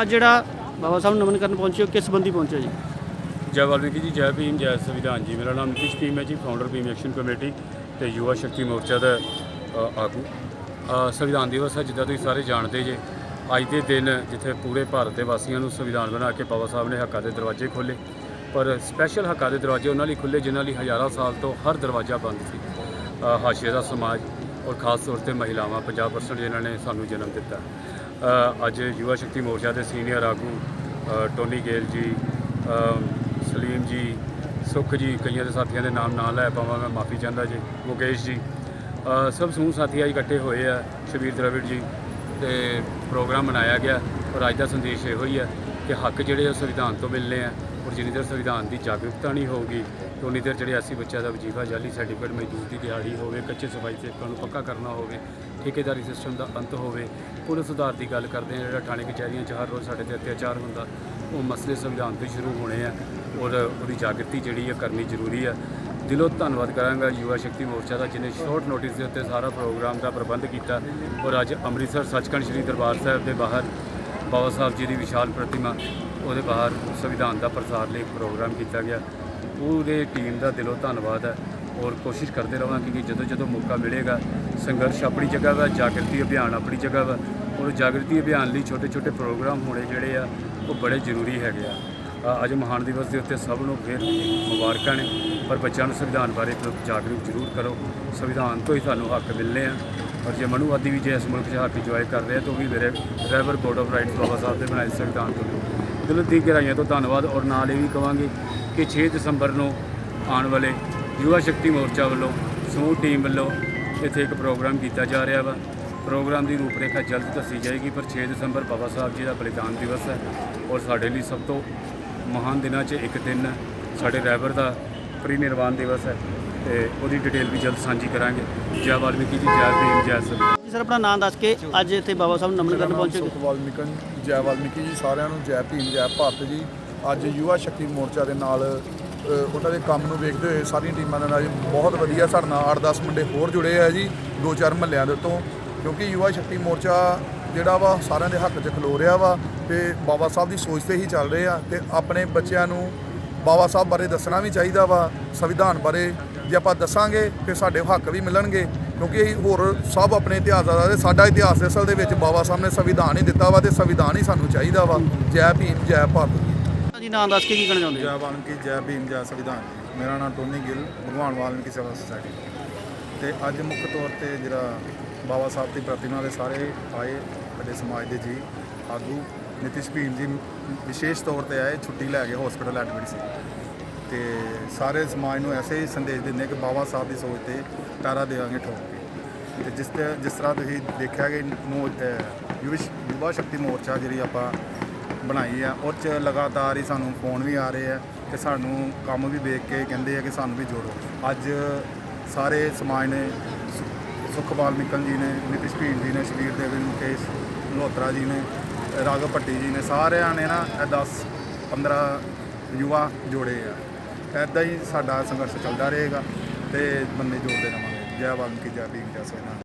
ਅੱਜ ਜਿਹੜਾ ਬਾਬਾ ਸਾਹਿਬ ਨੂੰ ਨਮਨ ਕਰਨ ਪਹੁੰਚੇ ਕਿਸ ਬੰਦੀ ਪਹੁੰਚੇ ਜੀ? ਜੈ ਵਾਲਮੀਕੀ ਜੀ, ਜੈ ਭੀਮ, ਜੈ ਸੰਵਿਧਾਨ ਜੀ। ਮੇਰਾ ਨਾਮ ਨਿਤਿਸ਼ ਭੀਮ ਹੈ ਜੀ ਫਾਊਂਡਰ ਭੀਮ ਐਕਸ਼ਨ ਕਮੇਟੀ ਤੇ ਯੁਵਾ ਸ਼ਕਤੀ ਮੋਰਚਾ ਦਾ ਆਗੂ। ਸੰਵਿਧਾਨ ਦਿਵਸ ਹੈ, ਜਿੱਦਾਂ ਤੁਸੀਂ ਸਾਰੇ ਜਾਣਦੇ ਜੇ। ਅੱਜ ਦੇ ਦਿਨ ਜਿੱਥੇ ਪੂਰੇ ਭਾਰਤ ਦੇ ਵਾਸੀਆਂ ਨੂੰ ਸੰਵਿਧਾਨ ਬਣਾ ਕੇ ਬਾਬਾ ਸਾਹਿਬ ਨੇ ਹੱਕਾਂ ਦੇ ਦਰਵਾਜ਼ੇ ਖੋਲੇ ਪਰ ਸਪੈਸ਼ਲ ਹੱਕਾਂ ਦੇ ਦਰਵਾਜ਼ੇ ਉਹਨਾਂ ਲਈ ਖੁੱਲੇ ਜਿਨ੍ਹਾਂ ਲਈ ਹਜ਼ਾਰਾਂ ਸਾਲ ਤੋਂ ਹਰ ਦਰਵਾਜ਼ਾ ਬੰਦ ਸੀ ਹਾਸ਼ੀਏ ਦਾ ਸਮਾਜ। ਔਰ ਖਾਸ ਤੌਰ ਤੇ ਮਹਿਲਾਵਾਂ 50% ਜਿਨ੍ਹਾਂ ਨੇ ਸਾਨੂੰ ਜਨਮ ਦਿੱਤਾ। ਅੱਜ ਯੁਵਾ ਸ਼ਕਤੀ ਮੋਰਚਾ ਦੇ ਸੀਨੀਅਰ ਆਗੂ ਟੋਨੀ ਗੇਲ ਜੀ ਸਲੀਮ ਜੀ, ਸੁਖ ਜੀ, ਕਈਆਂ ਦੇ ਸਾਥੀਆਂ ਦੇ ਨਾਮ ਨਾ ਲੈ ਪਾਵਾਂ, ਮੈਂ ਮਾਫੀ ਚਾਹੁੰਦਾ ਜੀ। ਮੁਕੇਸ਼ ਜੀ ਸਭ ਸਮੂਹ ਸਾਥੀ ਅੱਜ ਇਕੱਠੇ ਹੋਏ ਆ, ਸ਼ਬੀਰ ਦਰਵਿੜ ਜੀ, ਤੇ ਪ੍ਰੋਗਰਾਮ ਮਨਾਇਆ ਗਿਆ। ਔਰ ਅੱਜ ਦਾ ਸੰਦੇਸ਼ ਇਹੋ ਹੀ ਹੈ ਕਿ ਹੱਕ ਜਿਹੜੇ ਆ ਸੰਵਿਧਾਨ ਤੋਂ ਮਿਲਨੇ ਆ। ਔਰ ਜਿੰਨੀ ਦੇਰ ਸੰਵਿਧਾਨ ਦੀ ਜਾਗਰੂਕਤਾ ਨਹੀਂ ਹੋਊਗੀ ਉਨੀ ਦੇਰ ਜਿਹੜੇ ਐਸੀ ਬੱਚਿਆਂ ਦਾ ਵਜੀਫਾ ਜਾਲੀ ਸਰਟੀਫਿਕੇਟ ਮਜ਼ਦੂਰ ਦੀ ਦਿਹਾੜੀ ਹੋਵੇ, ਕੱਚੇ ਸਫ਼ਾਈ ਸੇਵਕਾਂ ਨੂੰ ਪੱਕਾ ਕਰਨਾ ਹੋਵੇ, ਠੇਕੇਦਾਰੀ ਸਿਸਟਮ ਦਾ ਅੰਤ ਹੋਵੇ, ਪੁਲਿਸ ਸੁਧਾਰ ਦੀ ਗੱਲ ਕਰਦੇ ਆ ਜਿਹੜਾ ਥਾਣੇ ਕਚਹਿਰੀਆਂ 'ਚ ਹਰ ਰੋਜ਼ ਸਾਡੇ ਤੇ ਅਤਿਆਚਾਰ ਹੁੰਦਾ, ਉਹ ਮਸਲੇ ਸੰਵਿਧਾਨ ਤੋਂ ਸ਼ੁਰੂ ਹੋਣੇ ਆ ਔਰ ਉਹਦੀ ਜਾਗਰਤੀ ਜਿਹੜੀ ਹੈ ਕਰਨੀ ਜ਼ਰੂਰੀ ਆ। ਦਿਲੋਂ ਧੰਨਵਾਦ ਕਰਾਂਗਾ ਯੁਵਾ ਸ਼ਕਤੀ ਮੋਰਚਾ ਦਾ ਜਿਹਨੇ ਸ਼ਾਰਟ ਨੋਟਿਸ ਦੇ ਉੱਤੇ ਸਾਰਾ ਪ੍ਰੋਗਰਾਮ ਦਾ ਪ੍ਰਬੰਧ ਕੀਤਾ ਔਰ ਅੱਜ ਅੰਮ੍ਰਿਤਸਰ ਸੱਚਖੰਡ ਸ੍ਰੀ ਦਰਬਾਰ ਸਾਹਿਬ ਦੇ ਬਾਹਰ ਬਾਬਾ ਸਾਹਿਬ ਜੀ ਦੀ ਵਿਸ਼ਾਲ ਪ੍ਰਤਿਮਾ ਉਹਦੇ ਬਾਹਰ ਸੰਵਿਧਾਨ ਦਾ ਪ੍ਰਸਾਰ ਲਈ ਪ੍ਰੋਗਰਾਮ ਕੀਤਾ ਗਿਆ। ਉਹਦੇ ਟੀਮ ਦਾ ਦਿਲੋਂ ਧੰਨਵਾਦ ਹੈ ਔਰ ਕੋਸ਼ਿਸ਼ ਕਰਦੇ ਰਹਾਂਗੇ ਕਿ ਜਦੋਂ ਜਦੋਂ ਮੌਕਾ ਮਿਲੇਗਾ, ਸੰਘਰਸ਼ ਆਪਣੀ ਜਗ੍ਹਾ ਵਾ, ਜਾਗਰਤੀ ਅਭਿਆਨ ਆਪਣੀ ਜਗ੍ਹਾ ਵਾ। ਔਰ ਜਾਗਰਤੀ ਅਭਿਆਨ ਲਈ ਛੋਟੇ ਛੋਟੇ ਪ੍ਰੋਗਰਾਮ ਹੋਣੇ ਜਿਹੜੇ ਆ, ਉਹ ਬੜੇ ਜ਼ਰੂਰੀ ਹੈਗੇ ਆ। ਅੱਜ ਮਹਾਨ ਦਿਵਸ ਦੇ ਉੱਤੇ ਸਭ ਨੂੰ ਫਿਰ ਮੁਬਾਰਕਾਂ ਨੇ, ਪਰ ਬੱਚਿਆਂ ਨੂੰ ਸੰਵਿਧਾਨ ਬਾਰੇ ਜਾਗਰੂਕ ਜ਼ਰੂਰ ਕਰੋ। ਸੰਵਿਧਾਨ ਤੋਂ ਹੀ ਸਾਨੂੰ ਹੱਕ ਮਿਲਨੇ ਆ। ਔਰ ਜੇ ਮਨੂਵਾਦੀ ਵੀ ਜੇ ਇਸ ਮੁਲਕ 'ਚ ਹੱਕ ਇੰਜੋਏ ਕਰ ਰਹੇ ਤਾਂ ਉਹ ਵੀ ਮੇਰੇ driver code of rights Baba Sahib ਦੇ ਬਣਾਏ ਸੰਵਿਧਾਨ ਤੋਂ ਦਿਲ ਦੀ ਗਹਿਰਾਈਆਂ ਤੋਂ ਧੰਨਵਾਦ ਔਰ ਨਾਲ ਇਹ ਵੀ ਕਵਾਂਗੇ ਕਿ 6 ਦਸੰਬਰ ਨੂੰ ਆਉਣ ਵਾਲੇ ਯੁਵਾ ਸ਼ਕਤੀ ਮੋਰਚਾ ਵੱਲੋਂ ਸਮੂਹ ਟੀਮ ਵੱਲੋਂ ਇੱਥੇ ਇੱਕ ਪ੍ਰੋਗਰਾਮ ਕੀਤਾ ਜਾ ਰਿਹਾ ਵਾ। ਪ੍ਰੋਗਰਾਮ ਦੀ ਰੂਪਰੇਖਾ ਜਲਦ ਦੱਸੀ ਜਾਏਗੀ, ਪਰ 6 ਦਸੰਬਰ ਬਾਬਾ ਸਾਹਿਬ ਜੀ ਦਾ ਬਲੀਦਾਨ ਦਿਵਸ ਹੈ ਔਰ ਸਾਡੇ ਲਈ ਸਭ ਤੋਂ ਮਹਾਨ ਦਿਨਾਂ 'ਚ ਇੱਕ ਦਿਨ ਹੈ ਸਾਡੇ ਰੈਵਰ ਦਾ ਪ੍ਰੀਨਿਰਵਾਣ ਦਿਵਸ ਹੈ। ਤੇ ਉਹਦੀ ਡਿਟੇਲ ਵੀ ਜਲਦ ਸਾਂਝੀ ਕਰਾਂਗੇ। ਜੈ ਵਾਲਮੀਕੀ ਜੀ ਜੈ ਭੀਮ ਜੈ ਸੰਵਿਧਾਨ ਜੀ ਸਰ ਆਪਣਾ ਨਾਮ ਦੱਸ ਕੇ ਅੱਜ ਇੱਥੇ ਬਾਬਾ ਸਾਹਿਬ ਨੂੰ ਨਮਨ ਕਰਨ ਪਹੁੰਚੇ। ਸੁਖ ਵਾਲਮੀਕਨ ਜੈ ਵਾਲਮੀਕੀ ਜੀ ਸਾਰਿਆਂ ਨੂੰ ਜੈ ਭੀਮ ਜੈ ਭਾਰਤ ਜੀ। ਅੱਜ ਯੁਵਾ ਸ਼ਕਤੀ ਮੋਰਚਾ ਦੇ ਨਾਲ ਉਹਨਾਂ ਦੇ ਕੰਮ ਨੂੰ ਵੇਖਦੇ ਹੋਏ ਸਾਰੀਆਂ ਟੀਮਾਂ ਦੇ ਨਾਲ ਬਹੁਤ ਵਧੀਆ ਸਾਡੇ ਨਾਲ 8-10 ਮੁੰਡੇ ਹੋਰ ਜੁੜੇ ਆ ਜੀ ਦੋ ਚਾਰ ਮਹੱਲਿਆਂ ਦੇ ਤੋਂ ਕਿਉਂਕਿ ਯੁਵਾ ਸ਼ਕਤੀ ਮੋਰਚਾ ਜਿਹੜਾ ਵਾ ਸਾਰਿਆਂ ਦੇ ਹੱਕ 'ਚ ਖਲੋ ਰਿਹਾ ਵਾ ਤੇ ਬਾਬਾ ਸਾਹਿਬ ਦੀ ਸੋਚ ਤੇ ਹੀ ਚੱਲ ਰਹੇ ਆ ਤੇ ਆਪਣੇ ਬੱਚਿਆਂ ਨੂੰ ਬਾਬਾ ਸਾਹਿਬ ਬਾਰੇ ਦੱਸਣਾ ਵੀ ਚਾਹੀਦਾ ਵਾ ਸੰਵਿਧਾਨ ਬਾਰੇ ਜੇ ਆਪਾਂ ਦੱਸਾਂਗੇ ਤੇ ਸਾਡੇ ਹੱਕ ਵੀ ਮਿਲਣਗੇ ਕਿਉਂਕਿ ਅਸੀਂ ਹੋਰ ਸਭ ਆਪਣੇ ਇਤਿਹਾਸ ਦਾ ਸਾਡਾ ਇਤਿਹਾਸ ਦੇ ਅਸਲ ਦੇ ਵਿੱਚ ਬਾਬਾ ਸਾਹਿਬ ਨੇ ਸੰਵਿਧਾਨ ਹੀ ਦਿੱਤਾ ਵਾ ਤੇ ਸੰਵਿਧਾਨ ਹੀ ਸਾਨੂੰ ਚਾਹੀਦਾ ਵਾ। ਜੈ ਭੀਮ ਜੈ ਭਾਰਤ ਜੀ ਨਾਮ ਦੱਸ ਕੇ ਕੀ ਕਹਿਣਾ ਚਾਹੁੰਦੇ ਹੋ? ਜੈ ਵਾਲਮੀਕੀ ਜੈ ਭੀਮ ਜੈ ਸੰਵਿਧਾਨ। ਮੇਰਾ ਨਾਮ ਟੋਨੀ ਗਿੱਲ ਭਗਵਾਨ ਵਾਲਮੀਕੀ ਸੇਵਾ ਸੁਸਾਇਟੀ। ਤੇ ਅੱਜ ਮੁੱਖ ਤੌਰ ਤੇ ਜਿਹੜਾ ਬਾਬਾ ਸਾਹਿਬ ਦੀ ਪ੍ਰਤਿਮਾ ਦੇ ਸਾਰੇ ਆਏ ਸਾਡੇ ਸਮਾਜ ਦੇ ਜੀ ਆਗੂ ਨਿਤਿਸ਼ ਭੀਮ ਜੀ ਵਿਸ਼ੇਸ਼ ਤੌਰ ਤੇ ਆਏ ਛੁੱਟੀ ਲੈ ਕੇ ਹਸਪੀਟਲ ਐਡਮਿਟ ਸੀ। ਤੇ ਸਾਰੇ ਸਮਾਜ ਨੂੰ ਐਸੇ ਹੀ ਸੰਦੇਸ਼ ਦਿੰਦੇ ਕਿ ਬਾਬਾ ਸਾਹਿਬ ਦੀ ਸੋਚ ਤੇ ਤਾਰਾ ਦੇਵਾਂਗੇ, ਠੋਕ ਕੇ। ਤੇ ਜਿਸ ਤੇ, ਜਿਸ ਤਰ੍ਹਾਂ ਤੁਸੀਂ ਦੇਖਿਆ ਕਿ ਮੋ- ਅਹ ਯੁਵਾ ਸ਼ਕਤੀ ਮੋਰਚਾ ਜਿਹੜੀ ਆਪਾਂ ਬਣਾਈ ਆ, ਉਹ 'ਚ ਲਗਾਤਾਰ ਹੀ ਸਾਨੂੰ ਫੋਨ ਵੀ ਆ ਰਹੇ ਆ ਤੇ ਸਾਨੂੰ ਕੰਮ ਵੀ ਵੇਖ ਕੇ ਕਹਿੰਦੇ ਆ ਕਿ ਸਾਨੂੰ ਵੀ ਜੋੜੋ। ਅੱਜ ਸਾਰੇ ਸਮਾਜ ਨੇ ਸੁ- ਸੁਖ ਵਾਲਮੀਕਨ ਜੀ ਨੇ, ਨਿਤਿਸ਼ ਭੀਮ ਜੀ ਨੇ, ਸ਼ਬੀਰ ਦੇਵੀ, ਮੁਕੇਸ਼ ਮਲਹੋਤਰਾ ਜੀ ਨੇ, ਰਾਘਵ ਭੱਟੀ ਜੀ ਨੇ, ਸਾਰਿਆਂ ਨੇ ਨਾ ਇਹ 10 15 ਯੁਵਾ ਜੋੜੇ ਆ। ਐਦਾਂ ਹੀ ਸਾਡਾ ਸੰਘਰਸ਼ ਚੱਲਦਾ ਰਹੇਗਾ ਤੇ ਬੰਦੇ ਜੋੜਦੇ ਰਵਾਂਗੇ ਜੈ ਵਾਲਮੀਕੀ ਜੈ ਭੀਮ, ਜੈ ਸੋਨਾ